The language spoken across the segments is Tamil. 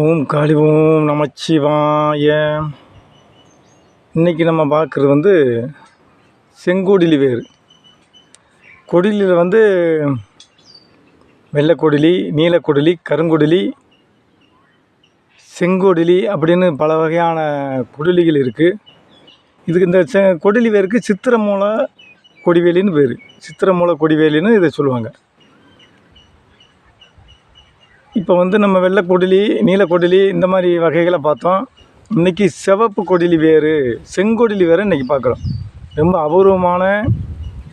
ஓம் காளி ஓம் நமச்சிவாய இன்றைக்கி நம்ம பார்க்குறது வந்து செங்கோடிலி வேர். கொடிலியில் வந்து வெள்ளைக்கொடிலி நீலக்கொடிலி கருங்கொடிலி செங்கொடிலி அப்படின்னு பல வகையான கொடிலிகள் இருக்குது இதுக்கு இந்த செ கொடிலி வேருக்கு சித்திரமூல கொடிவேலின்னு பேர். சித்திரமூல கொடிவேலின்னு இதை சொல்லுவாங்க. இப்போ வந்து நம்ம வெள்ளை கொடிலி நீல கொடிலி இந்த மாதிரி வகைகளை பார்த்தோம். இன்றைக்கி சிவப்பு கொடிலி வேறு செங்கொடிலி வேறு இன்றைக்கி பார்க்குறோம். ரொம்ப அபூர்வமான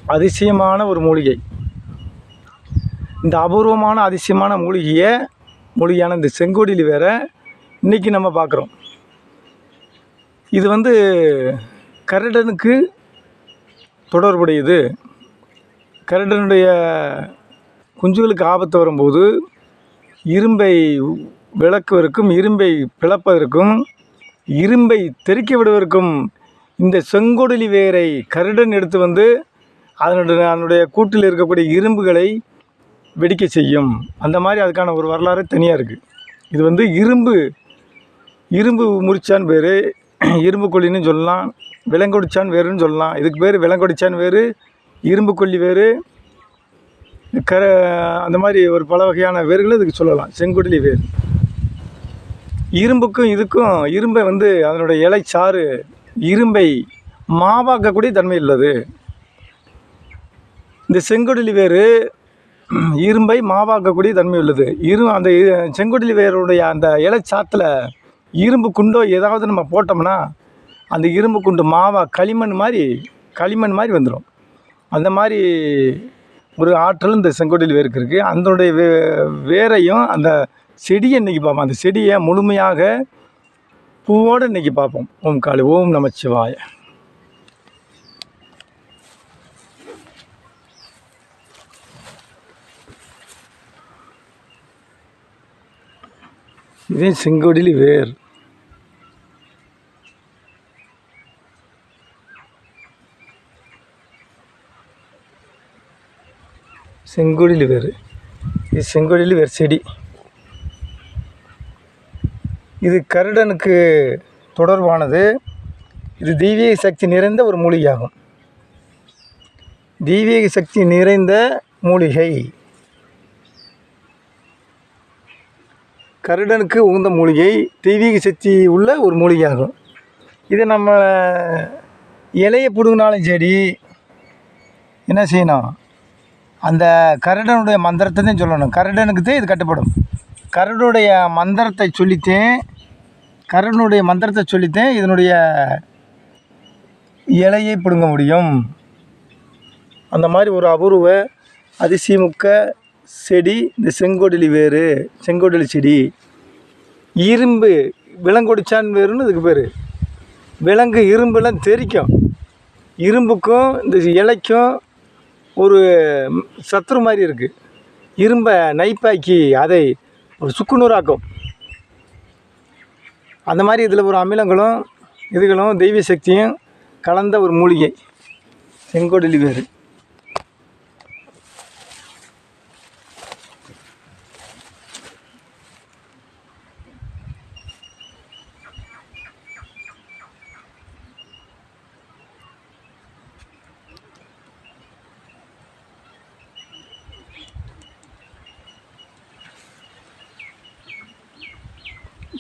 அதிசயமான ஒரு மூலிகை. இந்த அபூர்வமான அதிசயமான மூலிகையை மூலிகையான இந்த செங்கொடிலி வேற இன்றைக்கி நம்ம பார்க்குறோம். இது வந்து கரடனுக்கு தொடர்புடையது. கரடனுடைய குஞ்சுகளுக்கு ஆபத்து வரும்போது இரும்பை விளக்குவதற்கும் இரும்பை பிளப்பதற்கும் இரும்பை தெறிக்க விடுவதற்கும் இந்த செங்கொடிலி வேரை கருடன் எடுத்து வந்து அதனுடைய அதனுடைய கூட்டில் இருக்கக்கூடிய இரும்புகளை வெடிக்க செய்யும். அந்த மாதிரி அதுக்கான ஒரு வரலாறு தனியாக இருக்குது இது வந்து இரும்பு இரும்பு முறிச்சான் பேர் இரும்பு கொல்லின்னு சொல்லலாம் விலங்கொடிச்சான் வேறுன்னு சொல்லலாம். இதுக்கு பேர் விலங்கொடிச்சான் வேறு இரும்பு கொல்லி வேறு கர அந்த மாதிரி ஒரு பல வகையான வேர்கள் இதுக்கு சொல்லலாம். செங்குடலி வேர். இரும்புக்கும் இதுக்கும் இரும்பை வந்து அதனுடைய இலை சாறு இரும்பை மாவாக்கக்கூடிய தன்மை உள்ளது. இந்த செங்குடலி வேர் இரும்பை மாவாக்கக்கூடிய தன்மை உள்ளது. இரு அந்த செங்குடலி வேருடைய அந்த இலைச்சாத்தில் இரும்பு குண்டோ ஏதாவது நம்ம போட்டோம்னா அந்த இரும்பு குண்டு மாவா களிமண் மாதிரி களிமண் மாதிரி வந்துடும் அந்த மாதிரி ஒரு ஆற்றல் இந்த செங்கோட்டையில் வேருக்கு இருக்குது அதனுடைய வே வேரையும் அந்த செடியை இன்றைக்கி பார்ப்போம். அந்த செடியை முழுமையாக பூவோடு இன்றைக்கி பார்ப்போம். ஓம் காளி ஓம் நமச்சிவாய. இதே செங்கோடிலி வேர். செங்கொடியில் வேர் இது செங்கொடியில் வேறு செடி. இது கருடனுக்கு தொடர்பானது. இது தெய்வீக சக்தி நிறைந்த ஒரு மூலிகையாகும். தெய்வீக சக்தி நிறைந்த மூலிகை. கருடனுக்கு உகந்த மூலிகை தெய்வீக சக்தி உள்ள ஒரு மூலிகையாகும். இது நம்ம இலையை பிடுங்கினாலும் சரி என்ன செய்யணும்? அந்த கருடனுடைய மந்திரத்தை தான் சொல்லணும். கருடனுக்கு தான் இது கட்டுப்படும். கருடனுடைய மந்திரத்தை சொல்லித்தேன் கருடனுடைய மந்திரத்தை சொல்லித்தேன் இதனுடைய இலையை பிடுங்க முடியும். அந்த மாதிரி ஒரு அபூர்வ அதிசயமுக்க செடி இந்த செங்கோடலி வேறு செங்கோடலி செடி. இரும்பு விலங்கொடிச்சான் வேறுன்னு இதுக்கு பேர். விலங்கு இரும்பெல்லாம் தெறிக்கும் இரும்புக்கும் இந்த இலைக்கும் ஒரு சத்துரு மாதிரி இருக்குது இரும்பை நைப்பாக்கி அதை ஒரு சுக்குநூறாக்கும். அந்த மாதிரி இதில் ஒரு அமிலங்களும் இதுகளும் தெய்வ சக்தியும் கலந்த ஒரு மூலிகை. செங்கோடலி வேறு.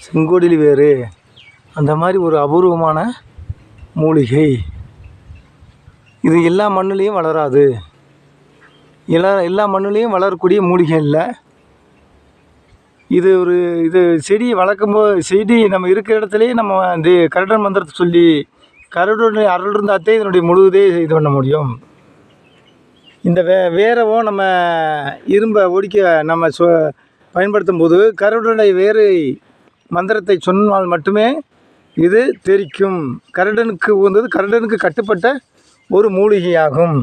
செங்கோடில் வேறு. அந்த மாதிரி ஒரு அபூர்வமான மூலிகை. இது எல்லா மண்ணுலேயும் வளராது. எல்லா எல்லா மண்ணுலேயும் வளரக்கூடிய மூலிகை இல்லை. இது ஒரு இது செடி வளர்க்கும்போது செடி நம்ம இருக்கிற இடத்துலையே நம்ம இந்த கருடன் மந்திரத்தை சொல்லி கருடனுடைய அருள் இருந்தாத்தே இதனுடைய முழுவதே இது பண்ண முடியும். இந்த வே வேரவும் நம்ம இரும்பை ஒடிக்க நம்ம சொ பயன்படுத்தும் போது கருடனுடைய வேறு மந்திரத்தை சொன்னால் மட்டுமே இது தெரிக்கும். கருடனுக்கு உகந்தது கருடனுக்கு கட்டுப்பட்ட ஒரு மூலிகையாகும்.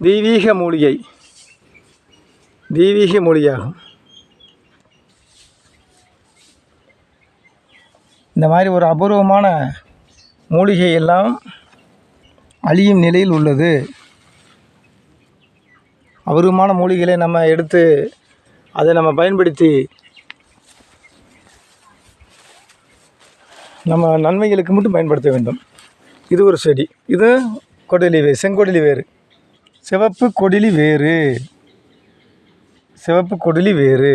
தெய்வீக மூலிகை. தெய்வீக மூலிகையாகும். இந்த மாதிரி ஒரு அபூர்வமான மூலிகை எல்லாம் அழியும் நிலையில் உள்ளது. அபூர்வமான மூலிகைகளை நம்ம எடுத்து அதை நம்ம பயன்படுத்தி நம்ம நன்மைகளுக்கு மட்டும் பயன்படுத்த வேண்டும். இது ஒரு செடி. இது கொடிலி வேர் செங்கொடிலி வேறு சிவப்பு கொடிலி வேறு சிவப்பு கொடிலி வேறு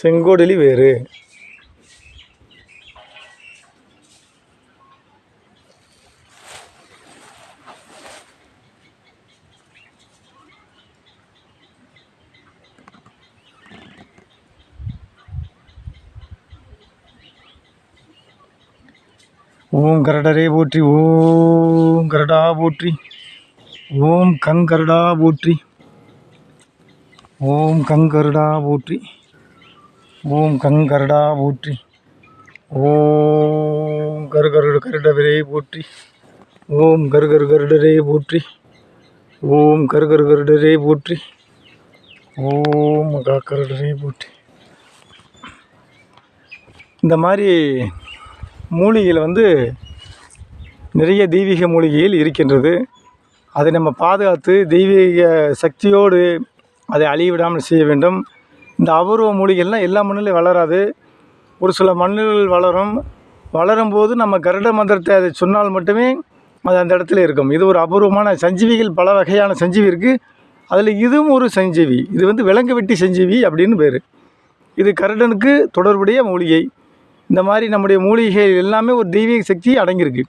செங்கோடலி வேறு ஓம் கரடரே போற்றி ஓம் கரடா போற்றி ஓம் கங்கரடா போற்றி ஓம் கங்கருடா போற்றி ஓம் கங்கரடா போற்றி ஓம் கருகரு கருடவரே போற்றி ஓம் கருகரு கருடரே போற்றி ஓம் கருகரு கருடரே போற்றி ஓம் கருடரே போற்றி. இந்த மாதிரி மூலிகையில் வந்து நிறைய தெய்வீக மூலிகைகள் இருக்கின்றது. அதை நம்ம பாதுகாத்து தெய்வீக சக்தியோடு அதை அழிவிடாமல் செய்ய வேண்டும். இந்த அபூர்வ மூலிகைகள்லாம் எல்லா மண்ணிலையும் வளராது. ஒரு சில மண்ணில் வளரும். வளரும்போது நம்ம கருட மந்திரத்தை அதை சொன்னால் மட்டுமே அது அந்த இடத்துல இருக்கும். இது ஒரு அபூர்வமான சஞ்சீவிகள் பல வகையான சஞ்சீவி இருக்குது அதில் இதுவும் ஒரு சஞ்சீவி. இது வந்து விலங்கு வெட்டி சஞ்சீவி அப்படின்னு பேர். இது கருடனுக்கு தொடர்புடைய மூலிகை. இந்த மாதிரி நம்முடைய மூலிகைகள் எல்லாமே ஒரு தெய்வீக சக்தி அடங்கியிருக்கு.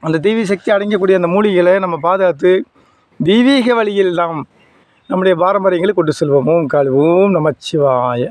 அந்த தெய்வீக சக்தி அடங்கக்கூடிய அந்த மூலிகைகளை நம்ம பாதுகாத்து தெய்வீக வழியில் நாம் நம்முடைய பாரம்பரியங்களை கொண்டு செல்வோம். ஓம் காளி ஓம் நமச்சிவாய.